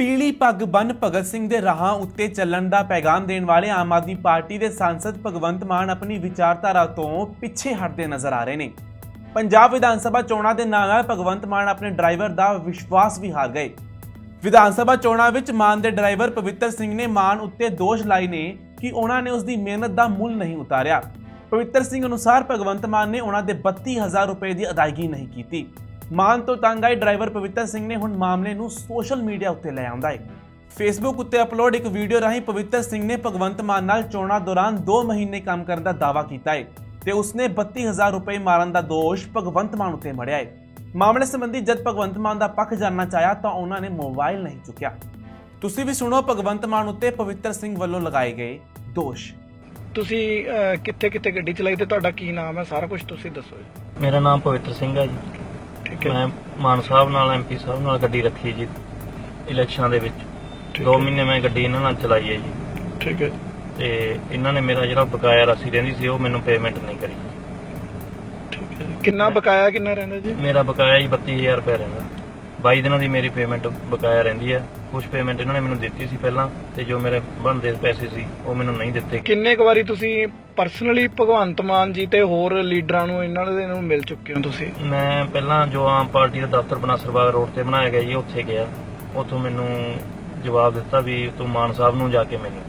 ਪੀਲੀ ਪੱਗ ਬੰਨ ਭਗਤ ਸਿੰਘ ਦੇ ਰਾਹਾਂ ਉੱਤੇ ਚੱਲਣ ਦਾ ਪੈਗਾਮ ਦੇਣ ਵਾਲੇ ਆਮ ਆਦਮੀ ਪਾਰਟੀ ਦੇ ਸਾਂਸਦ ਭਗਵੰਤ ਮਾਨ ਆਪਣੀ ਵਿਚਾਰਧਾਰਾ ਤੋਂ ਪਿੱਛੇ ਹਟਦੇ ਨਜ਼ਰ ਆ ਰਹੇ ਨੇ। ਪੰਜਾਬ ਵਿਧਾਨ ਸਭਾ ਚੋਣਾਂ ਦੇ ਨਾਲ ਨਾਲ ਭਗਵੰਤ ਮਾਨ ਆਪਣੇ ਡਰਾਈਵਰ ਦਾ ਵਿਸ਼ਵਾਸ ਵੀ ਹਾਰ ਗਏ। ਵਿਧਾਨ ਸਭਾ ਚੋਣਾਂ ਵਿੱਚ ਮਾਨ ਦੇ ਡਰਾਈਵਰ ਪਵਿੱਤਰ ਸਿੰਘ ਨੇ ਮਾਨ ਉੱਤੇ ਦੋਸ਼ ਲਾਏ ਨੇ ਕਿ ਉਹਨਾਂ ਨੇ ਉਸ ਦੀ ਮਿਹਨਤ ਦਾ ਮੁੱਲ ਨਹੀਂ ਉਤਾਰਿਆ। ਪਵਿੱਤਰ ਸਿੰਘ ਅਨੁਸਾਰ ਭਗਵੰਤ ਮਾਨ ਨੇ ਉਹਨਾਂ ਦੇ 32000 ਰੁਪਏ ਦੀ ਅਦਾਇਗੀ ਨਹੀਂ ਕੀਤੀ। ਮਾਨ ਤੋਂ ਤੰਗ ਆਏ ਡਰਾਈਵਰ ਪਵਿੱਤਰ ਸਿੰਘ ਨੇ ਹੁਣ ਮਾਮਲੇ ਨੂੰ ਸੋਸ਼ਲ ਮੀਡੀਆ ਉੱਤੇ ਲੈ ਆਉਂਦਾ ਹੈ। ਫੇਸਬੁੱਕ ਉੱਤੇ ਅਪਲੋਡ ਇੱਕ ਵੀਡੀਓ ਰਾਹੀਂ ਪਵਿੱਤਰ ਸਿੰਘ ਨੇ ਭਗਵੰਤ ਮਾਨ ਨਾਲ ਚੋਣਾਂ ਦੌਰਾਨ 2 ਮਹੀਨੇ ਕੰਮ ਕਰਨ ਦਾ ਦਾਅਵਾ ਕੀਤਾ ਹੈ ਤੇ ਉਸਨੇ 32000 ਰੁਪਏ ਮਾਰਨ ਦਾ ਦੋਸ਼ ਭਗਵੰਤ ਮਾਨ ਉੱਤੇ ਮੜਿਆ ਹੈ। ਮਾਮਲੇ ਸੰਬੰਧੀ ਜਦ ਭਗਵੰਤ ਮਾਨ ਦਾ ਪੱਖ ਜਾਣਨਾ ਚਾਹਿਆ ਤਾਂ ਉਹਨਾਂ ਨੇ ਮੋਬਾਈਲ ਨਹੀਂ ਚੁੱਕਿਆ। ਤੁਸੀਂ ਵੀ ਸੁਣੋ ਭਗਵੰਤ ਮਾਨ ਉੱਤੇ ਪਵਿੱਤਰ ਸਿੰਘ ਵੱਲੋਂ ਲਗਾਏ ਗਏ ਦੋਸ਼। ਤੁਸੀਂ ਕਿੱਥੇ ਕਿੱਥੇ ਗੱਡੀ ਚਲਾਈ ਤੇ ਤੁਹਾਡਾ ਕੀ ਨਾਮ ਹੈ? ਸਾਰਾ ਕੁਝ ਤੁਸੀਂ ਦੱਸੋ ਜੀ। ਮੇਰਾ ਨਾਮ ਪਵਿੱਤਰ ਸਿੰਘ ਹੈ ਜੀ। ਠੀਕ ਹੈ। ਮੈਂ ਮਾਨ ਸਾਹਿਬ ਨਾਲ ਐਮਪੀ ਸਾਹਿਬ ਨਾਲ ਗੱਡੀ ਰੱਖੀ ਜੀ ਇਲੈਕਸ਼ਨਾਂ ਦੇ ਵਿੱਚ। ਠੀਕ 2 ਹੈ। ਮਹੀਨੇ ਮੈਂ ਗੱਡੀ ਇਹਨਾਂ ਨਾਲ ਚਲਾਈ ਹੈ ਜੀ। ਠੀਕ ਹੈ। ਤੇ ਇਹਨਾਂ ਨੇ ਮੇਰਾ ਜਿਹੜਾ ਬਕਾਇਆ ਰਾਸ਼ੀ ਰਹਿੰਦੀ ਸੀ ਉਹ ਮੈਨੂੰ ਪੇਮੈਂਟ ਨਹੀਂ ਕਰੀ। ਠੀਕ ਹੈ। ਕਿੰਨਾ ਬਕਾਇਆ ਕਿੰਨਾ ਰਹਿੰਦਾ ਜੀ? ਮੇਰਾ ਬਕਾਇਆ ਜੀ 32000 ਰੁਪਏ ਰਹਿੰਦਾ। 22 ਦਿਨਾਂ ਦੀ ਮੇਰੀ ਪੇਮੈਂਟ ਬਕਾਇਆ ਰਹਿੰਦੀ ਹੈ। ਕੁਝ ਪੇਮੈਂਟ ਇਹਨਾਂ ਨੇ ਮੈਨੂੰ ਦਿੱਤੀ ਸੀ ਪਹਿਲਾਂ ਤੇ ਜੋ ਮੇਰੇ ਬਣਦੇ ਪੈਸੇ ਸੀ ਉਹ ਮੈਨੂੰ ਨਹੀਂ ਦਿੱਤੇ ਕਿੰਨੇ ਕੁ ਵਾਰੀ ਤੁਸੀਂ ਪਰਸਨਲੀ ਭਗਵੰਤ ਮਾਨ ਜੀ ਤੇ ਹੋਰ ਲੀਡਰਾਂ ਨੂੰ ਇਹਨਾਂ ਦੇ ਨੂੰ ਮਿਲ ਚੁੱਕੇ ਹੋ ਤੁਸੀਂ? ਮੈਂ ਪਹਿਲਾਂ ਜੋ ਆਮ ਪਾਰਟੀ ਦਾ ਦਫ਼ਤਰ ਬਨਾਸਰਬਾਗ ਰੋਡ ਤੇ ਬਣਾਇਆ ਗਿਆ ਜੀ ਉੱਥੇ ਗਿਆ। ਉੱਥੋਂ ਮੈਨੂੰ ਜਵਾਬ ਦਿੱਤਾ ਵੀ ਤੂੰ ਮਾਨ ਸਾਹਿਬ ਨੂੰ ਜਾ ਕੇ ਮਿਲੀ।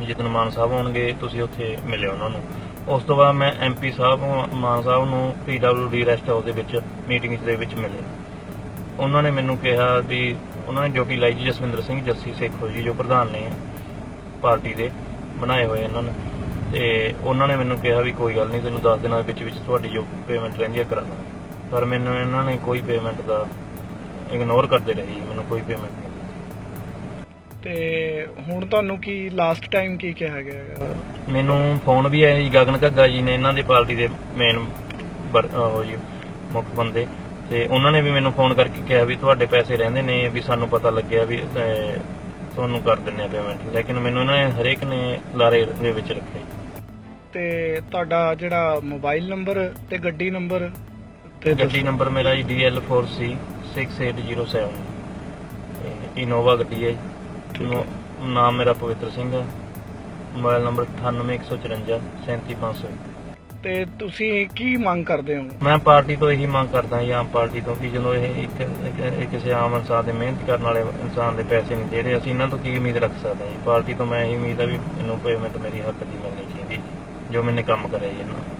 ਵੀ ਜਿੱਦਣ ਮਾਨ ਸਾਹਿਬ ਆਉਣਗੇ ਤੁਸੀਂ ਉੱਥੇ ਮਿਲਿਓ ਉਹਨਾਂ ਨੂੰ। ਉਸ ਤੋਂ ਬਾਅਦ ਮੈਂ ਐਮਪੀ ਸਾਹਿਬ ਨੂੰ- ਮਾਨ ਸਾਹਿਬ ਨੂੰ ਪੀਡਬਲਯੂਡੀ ਰੈਸਟ ਹਾਊਸ ਦੇ ਵਿੱਚ ਮੀਟਿੰਗ ਦੇ ਵਿੱਚ ਮਿਲੇ। ਉਹਨਾਂ ਨੇ ਮੈਨੂੰ ਕਿਹਾ ਵੀ ਉਹਨਾਂ ਨੇ ਡਿਊਟੀ ਲਾਈ ਜੀ ਜਸਵਿੰਦਰ ਸਿੰਘ ਜੱਸੀ ਸੇਖੋ ਜੀ ਜੋ ਪ੍ਰਧਾਨ ਨੇ ਪਾਰਟੀ ਦੇ ਬਣਾਏ ਹੋਏ ਇਹਨਾਂ ਨੇ। ਤੇ ਉਹਨਾਂ ਨੇ ਮੈਨੂੰ ਕਿਹਾ ਵੀ ਕੋਈ ਗੱਲ ਨਹੀਂ ਤੈਨੂੰ 10 ਦਿਨਾਂ ਦੇ ਵਿੱਚ ਵਿੱਚ ਤੁਹਾਡੀ ਜੋ ਪੇਮੈਂਟ ਰਹਿੰਦੀ ਹੈ ਕਰਾ ਦਾਂਗੇ। ਪਰ ਮੈਨੂੰ ਇਹਨਾਂ ਨੇ ਕੋਈ ਪੇਮੈਂਟ ਦਾ ਇਗਨੋਰ ਕਰਦੇ ਰਹੇ ਜੀ ਮੈਨੂੰ ਕੋਈ ਪੇਮੈਂਟ ਨਹੀਂ ਤੇ ਹੁਣ ਤੁਹਾਨੂੰ ਕੀ ਲਾਸਟ ਟਾਈਮ ਕੀ ਕਿਹਾ ਗਿਆ ਹੈਗਾ? ਮੈਨੂੰ ਫੋਨ ਵੀ ਆਇਆ ਜੀ ਗਗਨ ਘੱਗਾ ਜੀ ਨੇ ਇਹਨਾਂ ਦੀ ਪਾਰਟੀ ਦੇ ਮੇਨ ਉਹ ਜੀ ਮੁੱਖ ਬੰਦੇ। ਤੇ ਉਹਨਾਂ ਨੇ ਵੀ ਮੈਨੂੰ ਫੋਨ ਕਰਕੇ ਕਿਹਾ ਵੀ ਤੁਹਾਡੇ ਪੈਸੇ ਰਹਿੰਦੇ ਨੇ ਵੀ ਸਾਨੂੰ ਪਤਾ ਲੱਗਿਆ ਵੀ ਅਹ, ਤੁਹਾਨੂੰ ਕਰ ਦਿੰਨੇ ਆ ਪੇਮੈਂਟ ਲੇਕਿਨ ਮੈਨੂੰ ਇਹਨਾਂ ਨੇ ਹਰੇਕ ਨੇ ਲਾਰੇ ਦੇ ਵਿੱਚ ਰੱਖਿਆ। ਤੇ ਤੁਹਾਡਾ ਜਿਹੜਾ ਮੋਬਾਈਲ ਨੰਬਰ ਤੇ ਗੱਡੀ ਨੰਬਰ ਤੇ ਗੱਡੀ ਨੰਬਰ ਮੇਰਾ ਜੀ DL4C 6807 ਇਨੋਵਾ ਗੱਡੀ ਹੈ ਜੀ। ਨੋ- ਨਾਮ ਮੇਰਾ ਪਵਿੱਤਰ ਸਿੰਘ ਹੈ। ਮੋਬਾਈਲ ਨੰਬਰ 98154 37500 ਤੇ ਤੁਸੀਂ ਕੀ ਮੰਗ ਕਰਦੇ ਹੋ? ਮੈਂ ਪਾਰਟੀ ਤੋਂ ਇਹੀ ਮੰਗ ਕਰਦਾ ਜੀ, ਆਮ ਪਾਰਟੀ ਤੋਂ ਕਿ ਜਦੋਂ ਇਹ ਇੱਕ ਇੱਕ- ਕਿਸੇ ਆਮ ਇਨਸਾਨ ਦੇ ਮਿਹਨਤ ਕਰਨ ਵਾਲੇ ਇਨਸਾਨ ਦੇ ਪੈਸੇ ਨਹੀਂ ਦੇ ਰਹੇ, ਅਸੀਂ ਇਹਨਾਂ ਤੋਂ ਕੀ ਉਮੀਦ ਰੱਖ ਸਕਦੇ ਹਾਂ ਜੀ? ਪਾਰਟੀ ਤੋਂ ਮੈਂ ਇਹੀ ਉਮੀਦ ਆ ਵੀ ਮੈਨੂੰ ਪੇਮੈਂਟ ਮੇਰੀ ਹੱਕ ਦੀ ਮਿਲਣੀ ਚਾਹੀਦੀ ਜੋ ਮੈਨੇ ਕੰਮ ਕਰਿਆ ਜੀ ਇਹਨਾਂ